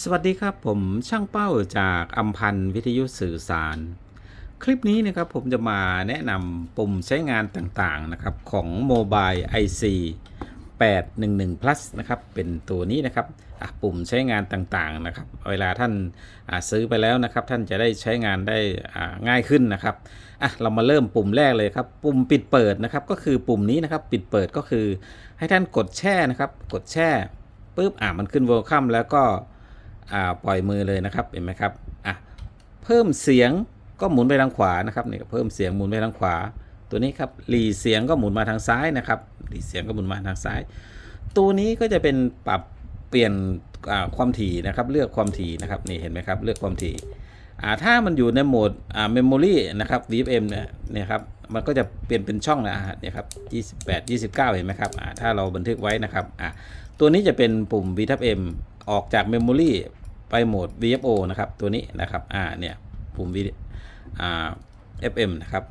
สวัสดีครับผมช่างเป้าจากอัมพันธ์วิทยุสื่อสาร คลิปนี้นะครับผมจะมาแนะนำปุ่มใช้งานต่างๆนะครับของ Mobile IC 811 plus นะครับเป็นตัวนี้นะครับปุ่มใช้งานต่างๆนะครับเวลาท่านซื้อไปแล้วนะครับ ท่านจะได้ใช้งานได้ง่ายขึ้นนะครับอะเรามาเริ่มปุ่มแรกเลยครับ ปุ่มปิดเปิดนะครับก็คือปุ่มนี้นะครับปิดเปิดก็คือ ให้ท่านกดแช่นะครับ กดแช่ปุ๊บอะมันขึ้น welcome แล้วก็ อ่าปล่อยมือเลยนะครับเห็นไหมครับอะเพิ่มเสียงก็หมุนไปทางขวานะครับนี่เพิ่มเสียงหมุนไปทางขวา ตัวนี้ครับหลีเสียงก็หมุนมาทางซ้ายนะครับหลีเสียงก็หมุนมาทางซ้าย ตัวนี้ก็จะเป็นปรับเปลี่ยนความถี่นะครับเลือกความถี่นะครับนี่เห็นไหมครับเลือกความถี่อ่าถ้ามันอยู่ในโหมดอ่าเมมโมรีนะครับ VFM เนี่ยนี่ครับมันก็จะเปลี่ยนเป็นช่องนะฮะเนี่ยครับ28 29 เห็นไหมครับอ่าถ้าเราบันทึกไว้นะครับอ่าตัวนี้จะเป็นปุ่ม V tab M ออกจากเมมโมรีไปโหมด VFO นะครับ ตัวนี้นะครับ อ่า เนี่ย ปุ่ม V อ่า FM นะครับ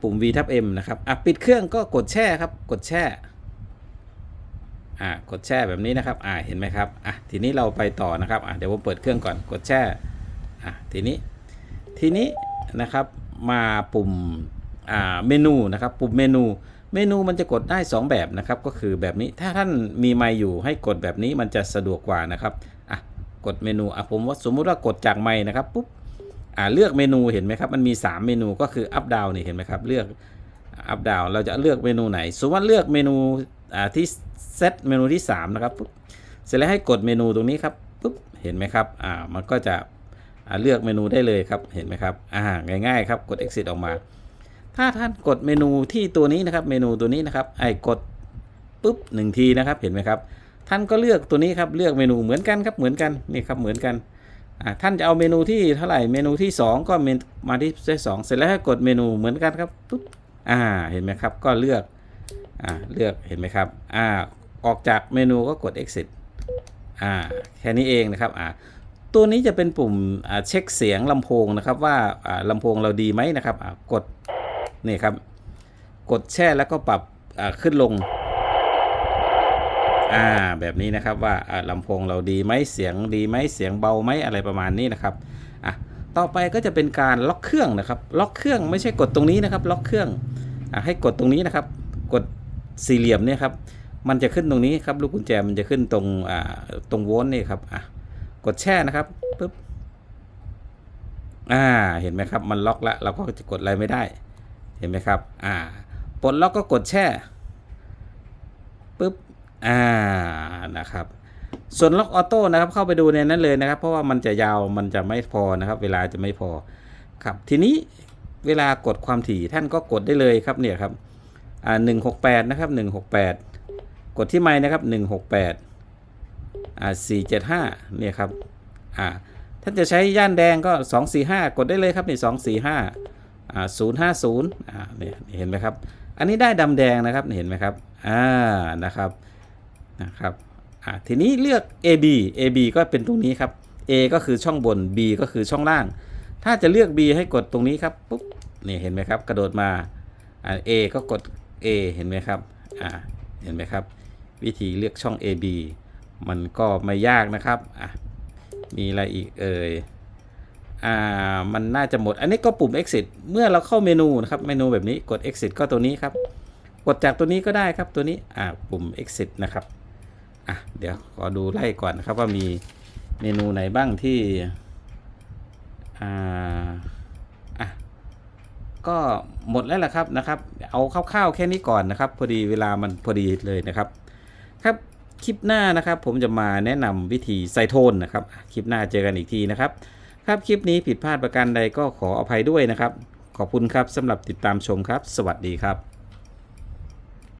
ปุ่ม V tab M นะครับ อะ ปิดเครื่องก็กดแช่ครับ กดแช่ อ่า กดแช่แบบนี้นะครับ อ่า เห็นไหมครับ อะ ทีนี้เราไปต่อนะครับ อะ เดี๋ยวผมเปิดเครื่องก่อน กดแช่ อะ ทีนี้ ทีนี้นะครับ มาปุ่ม อ่า เมนูนะครับ ปุ่มเมนู เมนูมันจะกดได้ 2 แบบนะครับ ก็คือแบบนี้ถ้าท่านมีไมค์อยู่ให้กดแบบนี้มันจะสะดวกกว่านะครับอะกดเมนูอะผมว่าสมมุติว่ากดจากไมค์นะครับปุ๊บอ่าเลือกเมนูเห็นไหมครับมันมี 3 เมนูก็คือ up down นี่เห็นไหมครับเลือกอัพดาวเราจะเลือกเมนูไหน สมมติว่าเลือกเมนูอ่าที่เซตเมนูที่ 3 นะครับปุ๊บเสร็จแล้วให้กดเมนูตรงนี้ครับปุ๊บเห็นไหมครับอ่ามันก็จะอ่าเลือกเมนูได้เลยครับเห็นไหมครับอ่าง่ายๆครับกด exit ออกมา ถ้าท่านกดเมนูที่ตัวนี้นะครับ เมนูตัวนี้นะครับ ไอ้กดปุ๊บหนึ่งทีนะครับ เห็นไหมครับ ท่านก็เลือกตัวนี้ครับ เลือกเมนูเหมือนกันครับ เหมือนกัน นี่ครับ เหมือนกัน ท่านจะเอาเมนูที่เท่าไหร่ เมนูที่ 2 ก็เมนมาที่เลขสองเสร็จแล้วให้กดเมนูเหมือนกันครับ ปุ๊บ อ่า เห็นไหมครับ ก็เลือก อ่า เลือก เห็นไหมครับ อ่า ออกจากเมนูก็กด exit อ่า แค่นี้เองนะครับ อ่าตัวนี้จะเป็นปุ่มอ่าเช็คเสียงลำโพงนะครับว่าอ่าลำโพงเราดีไหมนะครับอ่ากด นี่ครับ กดแช่แล้วก็ปรับขึ้นลง อ่าแบบนี้นะครับว่าอ่าลำโพงเราดีไหมเสียงดีไหมเสียงเบาไหมอะไรประมาณนี้นะครับอะต่อไปก็จะเป็นการล็อกเครื่องนะครับ ล็อกเครื่องไม่ใช่กดตรงนี้นะครับ ล็อกเครื่องอให้กดตรงนี้นะครับ กดสี่เหลี่ยมเนี่ยครับ มันจะขึ้นตรงนี้ครับลูกกุญแจมันจะขึ้นตรงอ่าตรงโวลต์นี่ครับอะกดแช่นะครับปึ๊บอ่าเห็นไหมครับ มันล็อกแล้วเราก็จะกดอะไรไม่ได้ เห็นไหมครับอ่าปลดล็อกก็กดแช่ปึ๊บอ่านะครับส่วนล็อกออโต้นะครับเข้าไปดูในนั้นเลยนะครับ เพราะว่ามันจะยาวมันจะไม่พอนะครับ เวลาจะไม่พอครับทีนี้เวลากดความถี่ท่านก็กดได้เลยครับเนี่ยครับอ่าหนึ่งหกแปดนะครับหนึ่งหกแปดกดที่ไม้นะครับหนึ่งหกแปดอ่าสี่เจ็ดห้าเนี่ยครับอ่าท่านจะใช้ย่านแดงก็สองสี่ห้ากดได้เลยครับนี่สองสี่ห้าอ่า ศูนย์ห้าศูนย์อ่าเนี่ยเห็นไหมครับ อันนี้ได้ดำแดงนะครับเห็นไหมครับอ่านะครับนะครับอะทีนี้เลือก AB AB ก็เป็นตรงนี้ครับ A ก็คือช่องบน B ก็คือช่องล่าง ถ้าจะเลือก B ให้กดตรงนี้ครับปุ๊บนี่เห็นไหมครับกระโดดมาอ่า A ก็กด A เห็นไหมครับอ่าเห็นไหมครับ วิธีเลือกช่อง AB มันก็ไม่ยากนะครับอะมีอะไรอีกเอ่ย อ่ามันน่าจะหมด อันนี้ก็ปุ่ม exit เมื่อเราเข้าเมนูนะครับเมนูแบบนี้กด exit ก็ตัวนี้ครับ กดจากตัวนี้ก็ได้ครับตัวนี้อ่าปุ่ม exit นะครับอะเดี๋ยวขอดูไล่ก่อนนะครับว่ามีเมนูไหนบ้างที่อ่าอะก็หมดแล้วแหละครับนะครับ เอาคร่าวๆแค่นี้ก่อนนะครับ พอดีเวลามันพอดีเลยนะครับ ครับคลิปหน้านะครับ ผมจะมาแนะนำวิธีใส่โทนนะครับ คลิปหน้าเจอกันอีกทีนะครับ ครับคลิปนี้ผิดพลาดประการใดก็ขออภัยด้วยนะครับ ขอบคุณครับสำหรับติดตามชมครับ สวัสดีครับ